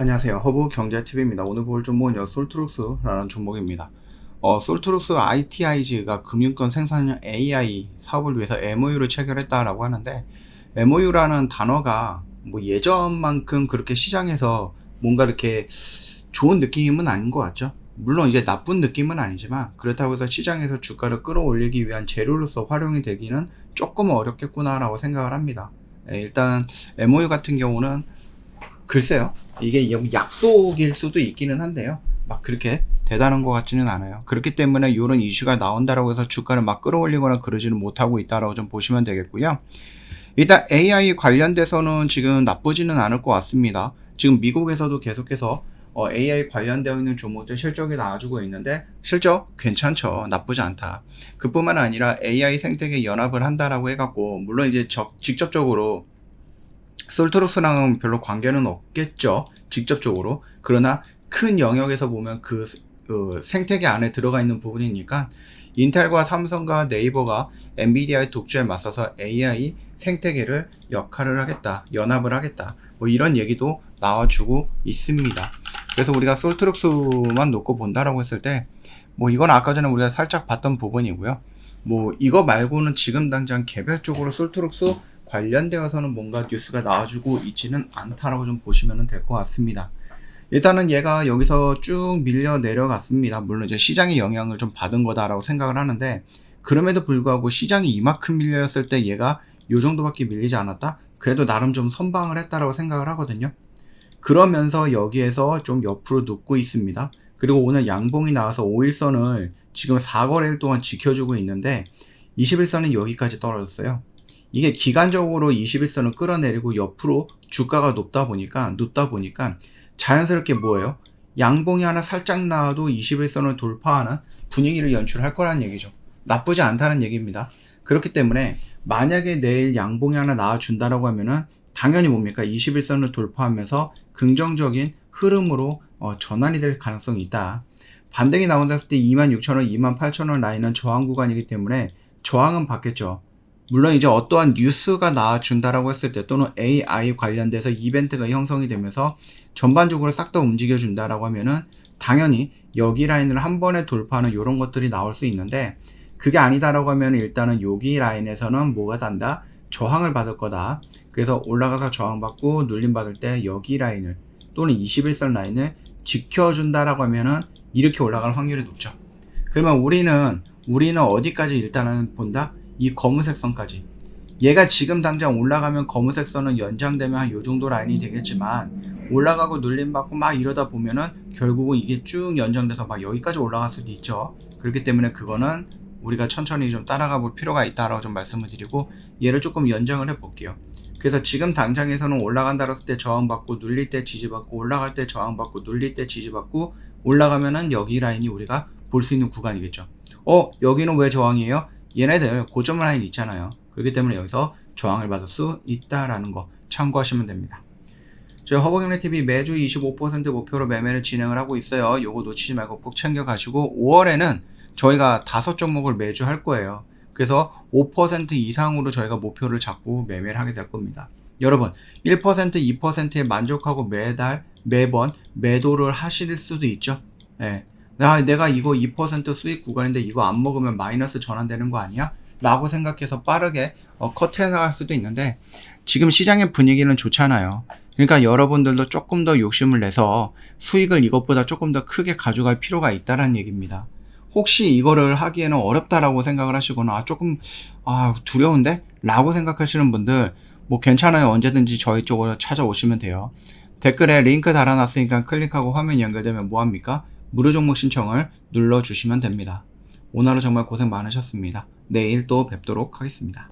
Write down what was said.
안녕하세요. 허브 경제TV입니다. 오늘 볼 종목은 솔트룩스라는 종목입니다. 어, 솔트룩스 ITIG가 금융권 생산형 AI 사업을 위해서 MOU를 체결했다라고 하는데 MOU라는 단어가 뭐 예전만큼 그렇게 시장에서 뭔가 이렇게 좋은 느낌은 아닌 것 같죠. 물론 이제 나쁜 느낌은 아니지만 그렇다고 해서 시장에서 주가를 끌어올리기 위한 재료로서 활용이 되기는 조금 어렵겠구나라고 생각을 합니다. 예, 일단 MOU 같은 경우는 글쎄요. 이게 약속일 수도 있기는 한데요. 막 그렇게 대단한 것 같지는 않아요. 그렇기 때문에 이런 이슈가 나온다라고 해서 주가를 막 끌어올리거나 그러지는 못하고 있다라고 좀 보시면 되겠고요. 일단 AI 관련돼서는 지금 나쁘지는 않을 것 같습니다. 지금 미국에서도 계속해서 어, AI 관련되어 있는 종목들 실적이 나와주고 있는데 실적 괜찮죠. 나쁘지 않다. 그뿐만 아니라 AI 생태계 연합을 한다라고 해갖고 물론 이제 적, 직접적으로 솔트로스랑은 별로 관계는 없겠죠. 직접적으로. 그러나 큰 영역에서 보면 그, 그 생태계 안에 들어가 있는 부분이니까 인텔과 삼성과 네이버가 엔비디아의 독주에 맞서서 AI 생태계를 역할을 하겠다. 연합을 하겠다. 뭐 이런 얘기도 나와주고 있습니다. 그래서 우리가 솔트룩스만 놓고 본다라고 했을 때, 뭐 이건 아까 전에 우리가 살짝 봤던 부분이고요. 뭐 이거 말고는 지금 당장 개별적으로 솔트룩스 관련되어서는 뭔가 뉴스가 나와주고 있지는 않다라고 좀 보시면 될 것 같습니다. 일단은 얘가 여기서 쭉 밀려 내려갔습니다. 물론 이제 시장의 영향을 좀 받은 거다라고 생각을 하는데 그럼에도 불구하고 시장이 이만큼 밀렸을 때 얘가 요 정도밖에 밀리지 않았다? 그래도 나름 좀 선방을 했다라고 생각을 하거든요. 그러면서 여기에서 좀 옆으로 눕고 있습니다. 그리고 오늘 양봉이 나와서 5일선을 지금 4거래일 동안 지켜주고 있는데 21선은 여기까지 떨어졌어요. 이게 기간적으로 21선을 끌어내리고 옆으로 주가가 높다 보니까 눕다 보니까 자연스럽게 뭐예요? 양봉이 하나 살짝 나와도 21선을 돌파하는 분위기를 연출할 거라는 얘기죠. 나쁘지 않다는 얘기입니다. 그렇기 때문에 만약에 내일 양봉이 하나 나와준다라고 하면은 당연히 뭡니까? 21선을 돌파하면서 긍정적인 흐름으로 어, 전환이 될 가능성이 있다. 반등이 나온다 했을 때 26,000원, 28,000원 라인은 저항 구간이기 때문에 저항은 받겠죠. 물론 이제 어떠한 뉴스가 나와준다라고 했을 때 또는 AI 관련돼서 이벤트가 형성이 되면서 전반적으로 싹 다 움직여준다라고 하면은 당연히 여기 라인을 한 번에 돌파하는 이런 것들이 나올 수 있는데 그게 아니다라고 하면 일단은 여기 라인에서는 뭐가 단다? 저항을 받을 거다. 그래서 올라가서 저항받고 눌림받을 때 여기 라인을 또는 21선 라인을 지켜준다라고 하면은 이렇게 올라갈 확률이 높죠. 그러면 우리는 우리는 어디까지 일단은 본다? 이 검은색 선까지. 얘가 지금 당장 올라가면 검은색 선은 연장되면 한 요 정도 라인이 되겠지만 올라가고 눌림받고 막 이러다 보면은 결국은 이게 쭉 연장돼서 막 여기까지 올라갈 수도 있죠. 그렇기 때문에 그거는 우리가 천천히 좀 따라가 볼 필요가 있다라고 좀 말씀을 드리고 얘를 조금 연장을 해 볼게요. 그래서 지금 당장에서는 올라간다 했을 때 저항받고 눌릴 때 지지받고 올라갈 때 저항받고 눌릴 때 지지받고 올라가면은 여기 라인이 우리가 볼 수 있는 구간이겠죠. 어? 여기는 왜 저항이에요 얘네들 고점 라인 있잖아요. 그렇기 때문에 여기서 저항을 받을 수 있다라는 거 참고하시면 됩니다. 저희 허벅경례TV 매주 25% 목표로 매매를 진행을 하고 있어요. 요거 놓치지 말고 꼭 챙겨가시고 5월에는 저희가 다섯 종목을 매주 할 거예요. 그래서 5% 이상으로 저희가 목표를 잡고 매매를 하게 될 겁니다. 여러분 1% 2%에 만족하고 매달 매번 매도를 하실 수도 있죠. 네. 야, 내가 이거 2% 수익 구간인데 이거 안 먹으면 마이너스 전환되는 거 아니야? 라고 생각해서 빠르게 어, 컷해 나갈 수도 있는데 지금 시장의 분위기는 좋잖아요. 그러니까 여러분들도 조금 더 욕심을 내서 수익을 이것보다 조금 더 크게 가져갈 필요가 있다는 얘기입니다. 혹시 이거를 하기에는 어렵다라고 생각을 하시거나 아, 조금 아, 두려운데? 라고 생각하시는 분들 뭐 괜찮아요. 언제든지 저희 쪽으로 찾아오시면 돼요. 댓글에 링크 달아놨으니까 클릭하고 화면 연결되면 뭐합니까? 무료 종목 신청을 눌러주시면 됩니다. 오늘 하루 정말 고생 많으셨습니다. 내일 또 뵙도록 하겠습니다.